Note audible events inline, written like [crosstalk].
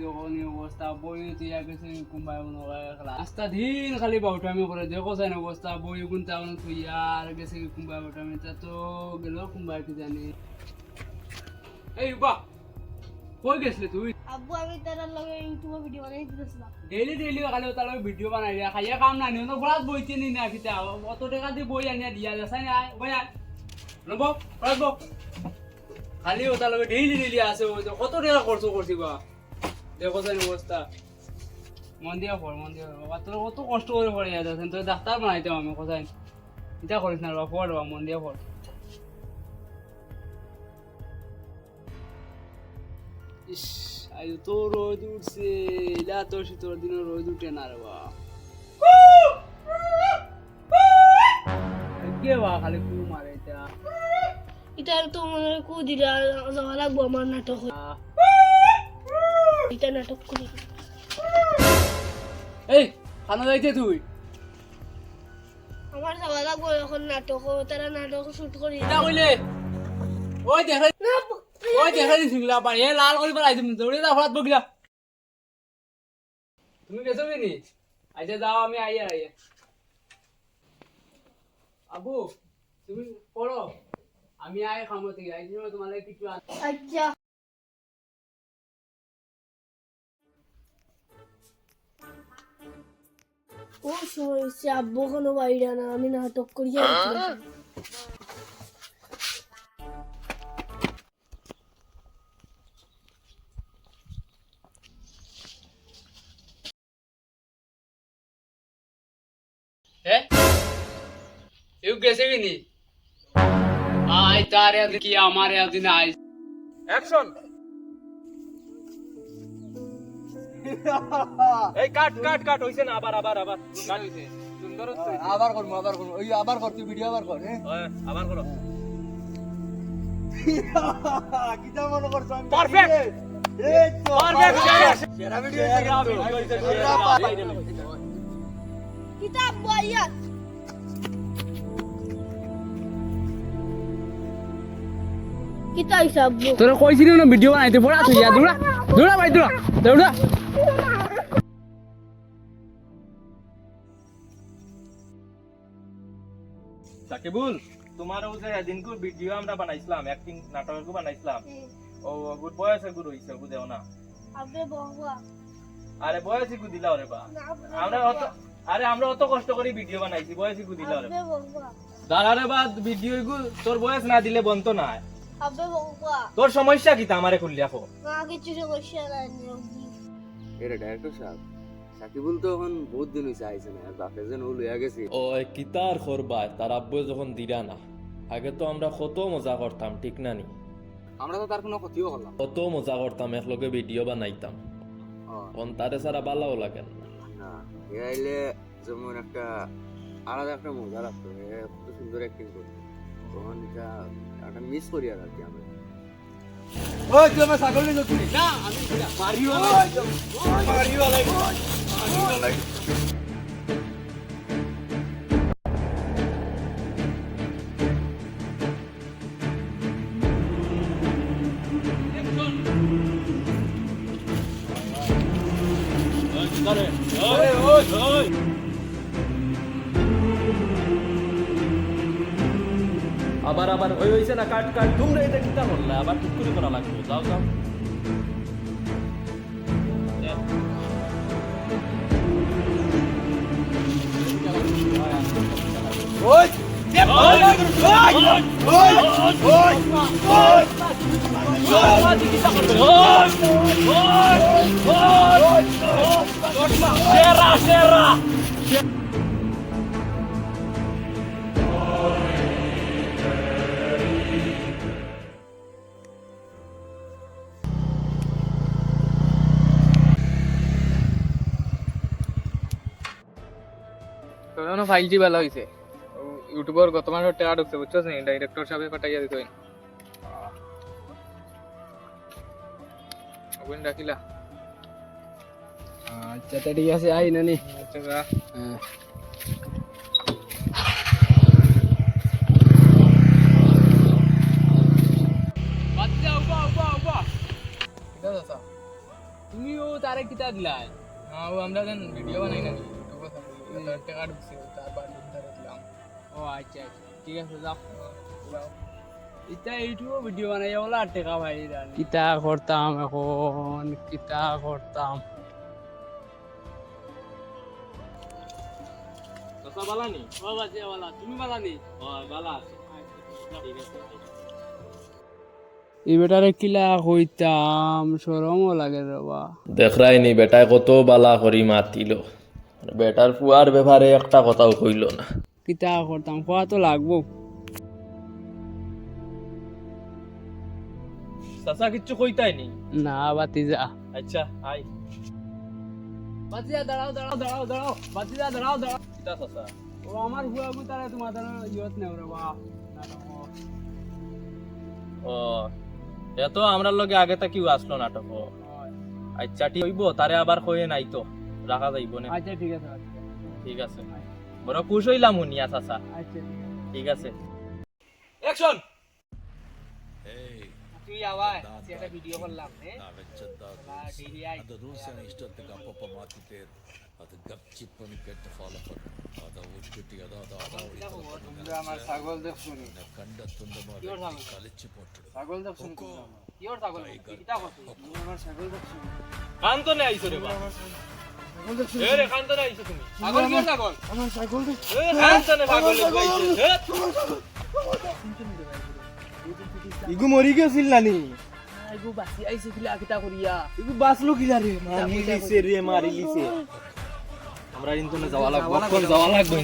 যখন এই অবস্থা বই তুই গেছে কোনবাই দিন খালি। বাউটামি করে দেখো চাই অবস্থা বই তেমন তুই আর গেছে কোনবাই বাউটামি তা তো গেল কোনবাই কি জানি এই বা কই গেছিলি তুই? আব্বু আমি তার লগে ইউটিউবে ভিডিও বানাই দিতেছিলাম ডেইলি ডেইলি খালি তার ভিডিও বানাই দিয়া খাইয়া কাম না নিও বরাত বইতে নি না কিতা অত টাকা দিয়ে বই আনিয়া দিয়া যাসাই না বই আয় নব বরাত খালি ও তার লগে ডেইলি ডেইলি আসে ও কত টাকা খরচ করছি বা দেখো তাই অবস্থা। মন দিয়া পড় মন দিয়া। বাবা তোর কত কষ্ট করে পড়ে যাচ্ছেন তোর ডাক্তার বানাইতে আমি কোথায়? এটা করিস না বাবা পড় বাবা মন দিয়া পড়। ইস আজ তো রোদ উঠছে ইলা তো শীতর দিনে রোদ উঠে না রে বা কে বা খালি কু মারে এটা। এটা তো মনে কু দিলা যাওয়া লাগবো আমার নাটক এটা নাটক করি। এই খানা যাইতে তুই। আমার যাওয়া লাগবো এখন নাটক তারা নাটক শুট করি। এটা কইলে ওই দেখা ওই দেখা দি সিংলা পানি। এ লাল করে পেলাই তুমি দৌড়ে যা ফরাত বগিলা। তুমি গেছো কি নি আচ্ছা যাও আমি আইয়া আইয়া। আবু তুমি পড়ো। আমি আই খামো থেকে আই তোমার কিছু আচ্ছা। ও সে আব্বু কোনো বাইরে না আমি নাটক করি ইউ হ্যাঁ? গেছে কিনি আয় তার এদিকে আমার এদিন আয়। অ্যাকশন। [laughs] এই কাট কাট কাট হইছে না আবার আবার আবার। কাট সুন্দর আবার করব আবার করব। ওই আবার কর ভিডিও আবার কর হ্যাঁ? আবার করো। [laughs] কিটা মনে করছ আমি? এই তো পারফেক্ট সেরা ভিডিও সেরা আব্বু? তোরা কইছিলি না ভিডিও বানাইতে পড়া তুই দৌড়া দৌড়া ভাই দৌড়া দৌড়া। সাকিবুল তোমার ও যে দিনকু ভিডিও আমরা বানাইছিলাম অ্যাক্টিং নাটকও বানাইছিলাম। ও গুড বয়সে গুড হইছে না? বাবা আরে বয়সে রে বা? আমরা অত আরে আমরা অত কষ্ট করে ভিডিও বানাইছি বয়সে রে বা? ভিডিও গু তোর বয়স না দিলে বন্ধ না বাবা তোর সমস্যা কি তা আমারে আফো না কিছু সমস্যা নাই এরে ডাইরেক্টর সাহেব সাকিবুল তো এখন বহুত দিন হইছে আইছে না বাপে যেন ও লইয়া গেছে। ও কিতার করবায় তার আব্বু যখন দিরা না আগে তো আমরা কত মজা করতাম ঠিক না নি? আমরা তো তার কোনো ক্ষতিও করলাম কত মজা করতাম একলগে ভিডিও বানাইতাম। অন তারে সারা ভালো লাগে না। না এ আইলে যেমন একটা আলাদা একটা মজা লাগতো কত সুন্দর অ্যাক্টিং করতো। তখন এটা একটা মিস করি আর কি আমরা। ওই তুই আমার ছাগল নিয়ে তুই না আমি মারিও আবার আবার ওই হইছে না কাট কাট তোমরা এটা কিতা করলে আবার ঠিক করে করা লাগবে যাও যাও সেরা সেরা তোর ফাইলটি ভালো হইছে। ইউটিউবার গত মাসে টাকা ঢুকছে বুঝছস নি ডাইরেক্টর সাহেব পাঠাইয়া দিত ওগুন রাখিলা আচ্ছা তা ঠিক আছে আই নানি। আচ্ছা হ্যাঁ তুমি ও তারে কিতা দিলাই? হ্যাঁ ও আমরা যেন ভিডিও বানাই না ইউটিউবে টাকা ঢুকছে তারপর ধরে দিলাম ও আচ্ছা আচ্ছা। ঠিক আছে যাও। ইতা এইটুকু ভিডিও বানাই বলা আট ভাই কিতা করতাম এখন কিতা করতাম চাচা বালানি? ও বাজে বলা। তুমি বালানি? ও বালা ঠিক আছে এই বেটারে কিলা সরমও লাগে দেখরাইনি বেটায় কত বালা করি মাতিল। বেটার ফুয়ার ব্যাপারে একটা কথাও কইল না। কিতা করতাম খোয়া তো লাগবো। চাচা কিচ্ছু কইতাই নি না বাতিজা আচ্ছা আই। বাতিজা দাঁড়াও দাঁড়াও দাঁড়াও দাঁড়াও। বাতিজা দাঁড়াও দাঁড়াও। কিতা চাচা? ও আমার তারা? তোমার ইয়ত নেও রে বা ও এত আমরার লগে আগে তা কেউ আসলো নাটক। আচ্ছা ঠিক হইব তারে আবার কয়ে নাই তো। রাখা যাইব না আচ্ছা ঠিক আছে আচ্ছা ঠিক আছে বড় খুশ হইলাম শুনিয়া চাচা আচ্ছা ঠিক আছে অ্যাকশন তুই আওয়াজ একটা ভিডিও করলাম হ্যাঁ ডেইলি আই ಇಷ್ಟೊತ್ತಿಗೆ ಅಪ್ಪಪ್ಪ ಮಾತಿದ್ದೇರು ಅದು ಗಪ್ಚಿಪ್ಪನಿ ಕೆಟ್ಟ ಫಾಲೋ ಅದ ಉಟ್ಬಿಟ್ಟು ಅದ ಅದ ಅದ আমার ছাগল দেখছো নি ಕಂಡ ತುಂಡ কিওর ছাগল ಕಲಿಚ್ಚಿ ಪೊಟ್ಟು ছাগল দেখছো নি ইগু মরি গেছিল নানি। আইগো বাসি আইছে কিলা কিটা করিয়া? ইগু বাঁচলো কিলা রে? মারি লিছে রে মারি লিছে আমরা কিন্তু যাওয়া লাগবো যাওয়া লাগবো